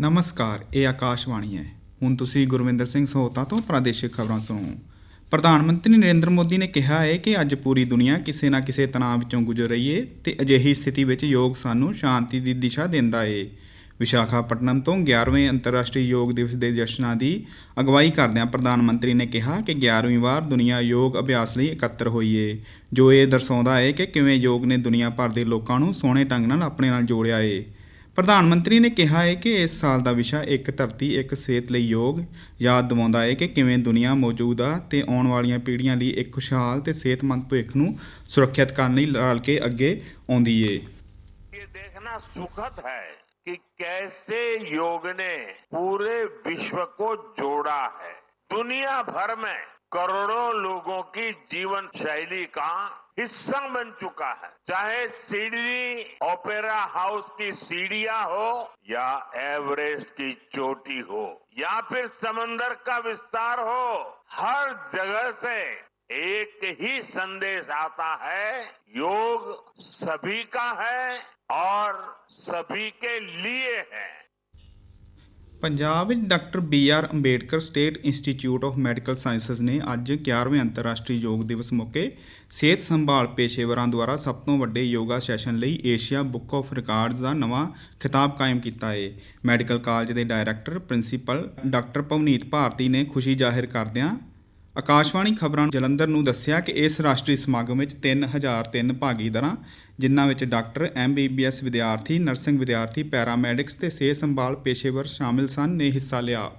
ਨਮਸਕਾਰ, ਇਹ ਆਕਾਸ਼ਵਾਣੀ ਹੈ। ਹੁਣ ਤੁਸੀਂ ਗੁਰਵਿੰਦਰ ਸਿੰਘ ਸਹੋਤਾ ਤੋਂ ਪ੍ਰਾਦੇਸ਼ਿਕ ਖਬਰਾਂ ਸੁਣੋ। ਪ੍ਰਧਾਨ ਮੰਤਰੀ ਨਰਿੰਦਰ ਮੋਦੀ ਨੇ ਕਿਹਾ ਹੈ ਕਿ ਅੱਜ ਪੂਰੀ ਦੁਨੀਆ ਕਿਸੇ ਨਾ ਕਿਸੇ ਤਣਾਅ ਵਿੱਚੋਂ ਗੁਜ਼ਰ ਰਹੀ ਹੈ ਤੇ ਅਜਿਹੀ ਸਥਿਤੀ ਵਿੱਚ ਯੋਗ ਸਾਨੂੰ ਸ਼ਾਂਤੀ ਦੀ ਦਿਸ਼ਾ ਦਿੰਦਾ ਹੈ ਵਿਸ਼ਾਖਾਪਟਨਮ ਤੋਂ 11ਵੇਂ ਅੰਤਰਰਾਸ਼ਟਰੀ ਯੋਗ ਦਿਵਸ ਦੇ ਜਸ਼ਨਾਂ ਦੀ ਅਗਵਾਈ ਕਰਦਿਆਂ ਪ੍ਰਧਾਨ ਮੰਤਰੀ ਨੇ ਕਿਹਾ ਕਿ 11ਵੀਂ ਵਾਰ ਦੁਨੀਆ ਯੋਗ ਅਭਿਆਸ ਲਈ ਇਕੱਤਰ ਹੋਈ ਹੈ ਜੋ ਇਹ ਦਰਸਾਉਂਦਾ ਹੈ ਕਿ ਕਿਵੇਂ ਯੋਗ ਨੇ ਦੁਨੀਆ ਭਰ ਦੇ ਲੋਕਾਂ ਨੂੰ ਸੋਹਣੇ ਢੰਗ ਨਾਲ ਆਪਣੇ ਨਾਲ ਜੋੜਿਆ ਏ। ਪ੍ਰਧਾਨ ਮੰਤਰੀ ਨੇ ਕਿਹਾ ਹੈ ਕਿ ਇਸ ਸਾਲ ਦਾ ਵਿਸ਼ਾ ਇੱਕ ਧਰਤੀ ਇੱਕ ਸਿਹਤ ਲਈ ਯੋਗ ਯਾਦ ਦਿਵਾਉਂਦਾ ਹੈ ਕਿ ਕਿਵੇਂ ਦੁਨੀਆ ਮੌਜੂਦਾ ਤੇ ਆਉਣ ਵਾਲੀਆਂ ਪੀੜ੍ਹੀਆਂ ਲਈ ਇੱਕ ਖੁਸ਼ਹਾਲ ਤੇ ਸਿਹਤਮੰਦ ਭਵਿੱਖ ਨੂੰ ਸੁਰੱਖਿਅਤ ਕਰਨ ਲਈ ਰਲ ਕੇ ਅੱਗੇ ਆਉਂਦੀ ਏ ये देखना सुखद है कि कैसे योग ने पूरे विश्व को जोड़ा है दुनिया भर में करोड़ों लोगों की जीवन शैली का हिस्सा बन चुका है। चाहे सिडनी ओपेरा हाउस की सीढ़ियाँ हो या एवरेस्ट की चोटी हो, या फिर समंदर का विस्तार हो, हर जगह से एक ही संदेश आता है, योग सभी का है और सभी के लिए है। ਪੰਜਾਬ ਵਿੱਚ doctor B R Ambedkar state institute of medical sciences ਨੇ ਅੱਜ 11ਵੇਂ ਅੰਤਰਰਾਸ਼ਟਰੀ ਯੋਗ ਦਿਵਸ ਮੌਕੇ ਸਿਹਤ ਸੰਭਾਲ ਪੇਸ਼ੇਵਰਾਂ ਦੁਆਰਾ ਸਭ ਤੋਂ ਵੱਡੇ ਯੋਗਾ ਸੈਸ਼ਨ ਲਈ ਏਸ਼ੀਆ ਬੁੱਕ ਆਫ ਰਿਕਾਰਡਸ ਦਾ ਨਵਾਂ ਖਿਤਾਬ ਕਾਇਮ ਕੀਤਾ ਹੈ ਮੈਡੀਕਲ ਕਾਲਜ ਦੇ director, principal doctor Pavneet Bharti ਨੇ ਖੁਸ਼ੀ ਜ਼ਾਹਿਰ ਕਰਦਿਆਂ ਆਕਾਸ਼ਵਾਣੀ ਖਬਰਾਂ ਜਲੰਧਰ ਨੂੰ ਦੱਸਿਆ ਕਿ ਇਸ ਰਾਸ਼ਟਰੀ ਸਮਾਗਮ ਵਿੱਚ 3003 ਭਾਗੀਦਾਰਾਂ, ਜਿਨ੍ਹਾਂ ਵਿੱਚ ਡਾਕਟਰ ਐਮਬੀਬੀਐਸ ਵਿਦਿਆਰਥੀ, ਨਰਸਿੰਗ ਵਿਦਿਆਰਥੀ, ਪੈਰਾਮੈਡਿਕਸ ਤੇ ਸਿਹਤ ਸੰਭਾਲ ਪੇਸ਼ੇਵਰ ਸ਼ਾਮਿਲ ਸਨ ਨੇ ਹਿੱਸਾ ਲਿਆ।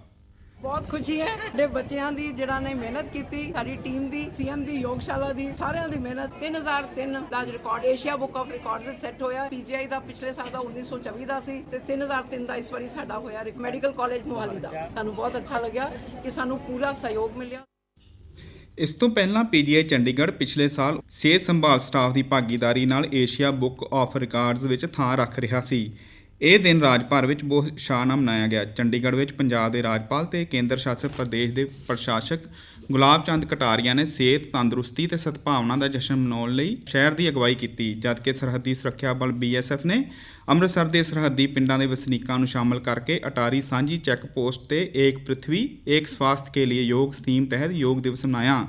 ਬਹੁਤ ਖੁਸ਼ੀ ਹੈ ਸਾਡੇ ਬੱਚਿਆਂ ਦੀ ਜਿਹੜਾ ਨੇ ਮਿਹਨਤ ਕੀਤੀ, ਸਾਡੀ ਟੀਮ ਦੀ, ਸੀਐਮ ਦੀ, ਯੋਗਸ਼ਾਲਾ ਦੀ, ਸਾਰਿਆਂ ਦੀ ਮਿਹਨਤ। 3003 ਦਾ record Asia book of record ਦੇ ਸੈੱਟ ਹੋਇਆ। ਪੀਜੀਆਈ ਦਾ ਪਿਛਲੇ ਸਾਲ ਦਾ 1924 ਦਾ ਸੀ ਤੇ 3003 ਦਾ ਇਸ ਵਾਰੀ ਸਾਡਾ ਹੋਇਆ। ਮੈਡੀਕਲ ਕਾਲਜ ਮੋਹਾਲੀ ਦਾ। ਸਾਨੂੰ ਬਹੁਤ ਅੱਛਾ ਲੱਗਿਆ ਕਿ ਸਾਨੂੰ ਪੂਰਾ ਸਹਿਯੋਗ ਮਿਲਿਆ। ਇਸ ਤੋਂ ਪਹਿਲਾਂ ਪੀਜੀਆਈ ਚੰਡੀਗੜ੍ਹ ਪਿਛਲੇ ਸਾਲ ਸਿਹਤ ਸੰਭਾਲ ਸਟਾਫ ਦੀ ਭਾਗੀਦਾਰੀ ਨਾਲ ਏਸ਼ੀਆ ਬੁੱਕ ਆਫ ਰਿਕਾਰਡਸ ਵਿੱਚ ਥਾਂ ਰੱਖ ਰਿਹਾ ਸੀ। ਇਹ ਦਿਨ ਰਾਜ ਭਰ ਵਿੱਚ ਬਹੁਤ ਉਤਸ਼ਾਹ ਨਾਲ ਮਨਾਇਆ ਗਿਆ। ਚੰਡੀਗੜ੍ਹ ਵਿੱਚ ਪੰਜਾਬ ਦੇ ਰਾਜਪਾਲ ਤੇ ਕੇਂਦਰ ਸ਼ਾਸਿਤ ਪ੍ਰਦੇਸ਼ ਦੇ ਪ੍ਰਸ਼ਾਸਕ ਗੁਲਾਬ ਚੰਦ ਕਟਾਰੀਆ ਨੇ ਸਿਹਤ ਤੰਦਰੁਸਤੀ ਤੇ ਸਦਭਾਵਨਾ ਦਾ ਜਸ਼ਨ ਮਨਾਉਣ ਲਈ ਸ਼ਹਿਰ ਦੀ ਅਗਵਾਈ ਕੀਤੀ ਜਦਕਿ ਸਰਹੱਦੀ ਸੁਰੱਖਿਆ ਬਲ ਬੀਐਸਐਫ ਨੇ ਅੰਮ੍ਰਿਤਸਰ ਦੇ ਸਰਹੱਦੀ ਪਿੰਡਾਂ ਦੇ ਵਸਨੀਕਾਂ ਨੂੰ ਸ਼ਾਮਲ ਕਰਕੇ ਅਟਾਰੀ ਸਾਂਝੀ ਚੈੱਕ ਪੋਸਟ ਤੇ ਏਕ ਪ੍ਰithvi ਏਕ ਸਵਾਸਥ ਕੇ ਲਈ ਯੋਗ ਸਕੀਮ ਤਹਿਤ ਯੋਗ ਦਿਵਸ ਮਨਾਇਆ।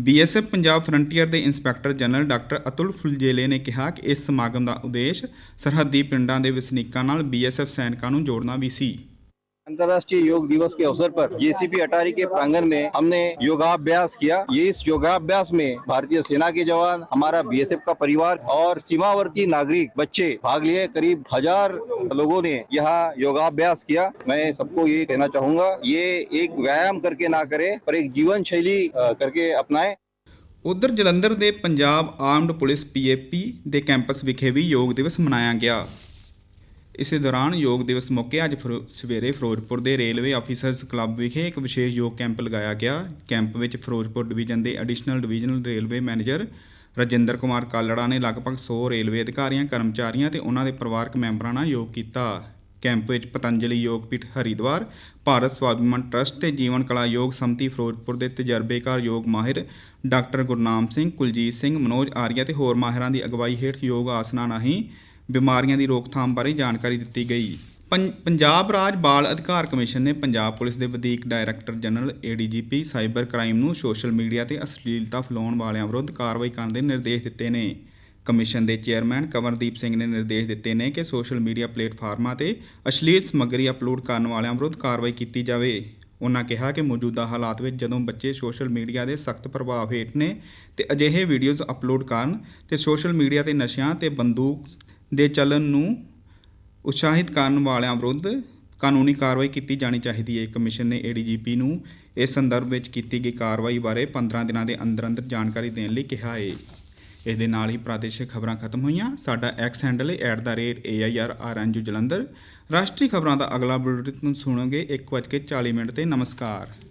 ਬੀਐਸਐਫ ਪੰਜਾਬ ਫਰੰਟੀਅਰ ਦੇ inspector general doctor Atul Phuljele ਨੇ ਕਿਹਾ ਕਿ ਇਸ ਸਮਾਗਮ ਦਾ ਉਦੇਸ਼ ਸਰਹੱਦੀ ਪਿੰਡਾਂ ਦੇ ਵਸਨੀਕਾਂ ਨਾਲ ਬੀਐਸਐਫ ਸੈਨਿਕਾਂ ਨੂੰ ਜੋੜਨਾ ਵੀ ਸੀ। अंतर्राष्ट्रीय योग दिवस के अवसर पर जेसीपी अटारी के प्रांगण में हमने योगाभ्यास किया ये इस योगाभ्यास में भारतीय सेना के जवान हमारा बीएसएफ का परिवार और सीमावर्ती नागरिक बच्चे भाग लिए करीब हजार लोगों ने यहाँ योगाभ्यास किया मैं सबको ये कहना चाहूंगा ये एक व्यायाम करके ना करें पर एक जीवन शैली अ, करके अपनाएं ਉਧਰ ਜਲੰਧਰ ਦੇ ਪੰਜਾਬ ਆਰਮਡ ਪੁਲਿਸ ਪੀਏਪੀ ਦੇ ਕੈਂਪਸ ਵਿਖੇ ਵੀ ਯੋਗ ਦਿਵਸ ਮਨਾਇਆ ਗਿਆ ਇਸੇ ਦੌਰਾਨ ਯੋਗ ਦਿਵਸ ਮੌਕੇ ਅੱਜ ਫਿਰੋ- ਸਵੇਰੇ ਫਿਰੋਜ਼ਪੁਰ ਦੇ ਰੇਲਵੇ ਆਫੀਸਰਸ ਕਲੱਬ ਵਿਖੇ ਇੱਕ ਵਿਸ਼ੇਸ਼ ਯੋਗ ਕੈਂਪ ਲਗਾਇਆ ਗਿਆ। ਕੈਂਪ ਵਿੱਚ ਫਿਰੋਜ਼ਪੁਰ ਡਿਵੀਜ਼ਨ ਦੇ additional divisional railway manager Rajinder Kumar Kalra ਨੇ ਲਗਭਗ 100 ਰੇਲਵੇ ਅਧਿਕਾਰੀਆਂ, ਕਰਮਚਾਰੀਆਂ ਤੇ ਉਹਨਾਂ ਦੇ ਪਰਿਵਾਰਕ ਮੈਂਬਰਾਂ ਨਾਲ ਯੋਗ ਕੀਤਾ। ਕੈਂਪ ਵਿੱਚ ਪਤੰਜਲੀ ਯੋਗਪੀਠ ਹਰਿਦੁਆਰ ਭਾਰਤ ਸਵਾਭਿਮਾਨ ਟਰਸਟ ਤੇ ਜੀਵਨ ਕਲਾ ਯੋਗ ਸੰਮਤੀ ਫਿਰੋਜ਼ਪੁਰ ਦੇ ਤਜਰਬੇਕਾਰ ਯੋਗ ਮਾਹਿਰ ਡਾਕਟਰ ਗੁਰਨਾਮ ਸਿੰਘ, ਕੁਲਜੀਤ ਸਿੰਘ, ਮਨੋਜ ਆਰੀਆ ਤੇ ਹੋਰ ਮਾਹਿਰਾਂ ਦੀ ਅਗਵਾਈ ਹੇਠ ਯੋਗ ਆਸਨਾਂ ਰਾਹੀਂ ਬਿਮਾਰੀਆਂ ਦੀ ਰੋਕਥਾਮ ਬਾਰੇ ਜਾਣਕਾਰੀ ਦਿੱਤੀ ਗਈ। ਪੰ- ਪੰਜਾਬ ਰਾਜ ਬਾਲ ਅਧਿਕਾਰ ਕਮਿਸ਼ਨ ਨੇ ਪੰਜਾਬ ਪੁਲਿਸ ਦੇ ਵਧੀਕ director general ADGP cyber crime ਨੂੰ ਸੋਸ਼ਲ ਮੀਡੀਆ ਤੇ ਅਸ਼ਲੀਲਤਾ ਫੈਲਾਉਣ ਵਾਲਿਆਂ ਵਿਰੁੱਧ ਕਾਰਵਾਈ ਕਰਨ ਦੇ ਨਿਰਦੇਸ਼ ਦਿੱਤੇ ਨੇ। ਕਮਿਸ਼ਨ ਦੇ ਚੇਅਰਮੈਨ ਕਮਰਦੀਪ ਸਿੰਘ ਨੇ ਨਿਰਦੇਸ਼ ਦਿੱਤੇ ਨੇ ਕਿ ਸੋਸ਼ਲ ਮੀਡੀਆ ਪਲੇਟਫਾਰਮਾਂ ਤੇ ਅਸ਼ਲੀਲ ਸਮੱਗਰੀ ਅਪਲੋਡ ਕਰਨ ਵਾਲਿਆਂ ਵਿਰੁੱਧ ਕਾਰਵਾਈ ਕੀਤੀ ਜਾਵੇ। ਉਹਨਾਂ ਕਿਹਾ ਕਿ ਮੌਜੂਦਾ ਹਾਲਾਤ ਵਿੱਚ ਜਦੋਂ ਬੱਚੇ ਸੋਸ਼ਲ ਮੀਡੀਆ ਦੇ ਸਖਤ ਪ੍ਰਭਾਵ ਹੇਠ ਨੇ ਤੇ ਅਜਿਹੇ ਵੀਡੀਓਜ਼ ਅਪਲੋਡ ਕਰਨ ਤੇ ਸੋਸ਼ਲ ਮੀਡੀਆ ਤੇ ਨਸ਼ਿਆਂ ਤੇ ਬੰਦੂਕ ਦੇ ਚੱਲਣ ਨੂੰ ਉਤਸ਼ਾਹਿਤ ਕਰਨ ਵਾਲਿਆਂ ਵਿਰੁੱਧ ਕਾਨੂੰਨੀ ਕਾਰਵਾਈ ਕੀਤੀ ਜਾਣੀ ਚਾਹੀਦੀ ਹੈ। ਕਮਿਸ਼ਨ ਨੇ ਏਡੀਜੀਪੀ ਨੂੰ ਇਸ ਸੰਦਰਭ ਵਿੱਚ ਕੀਤੀ ਗਈ ਕਾਰਵਾਈ ਬਾਰੇ 15 ਦਿਨਾਂ ਦੇ ਅੰਦਰ ਅੰਦਰ ਜਾਣਕਾਰੀ ਦੇਣ ਲਈ ਕਿਹਾ ਹੈ। ਇਸ ਦੇ ਨਾਲ ਹੀ ਪ੍ਰਾਦੇਸ਼ਿਕ ਖਬਰਾਂ ਖਤਮ ਹੋਈਆਂ। ਸਾਡਾ ਐਕਸ ਹੈਂਡਲ ਹੈ @airrnju ਜਲੰਧਰ। ਰਾਸ਼ਟਰੀ ਖਬਰਾਂ ਦਾ ਅਗਲਾ ਬੁਲੇਟਿਨ ਸੁਣੋਗੇ 1:40 ਮਿੰਟ ਤੇ। ਨਮਸਕਾਰ।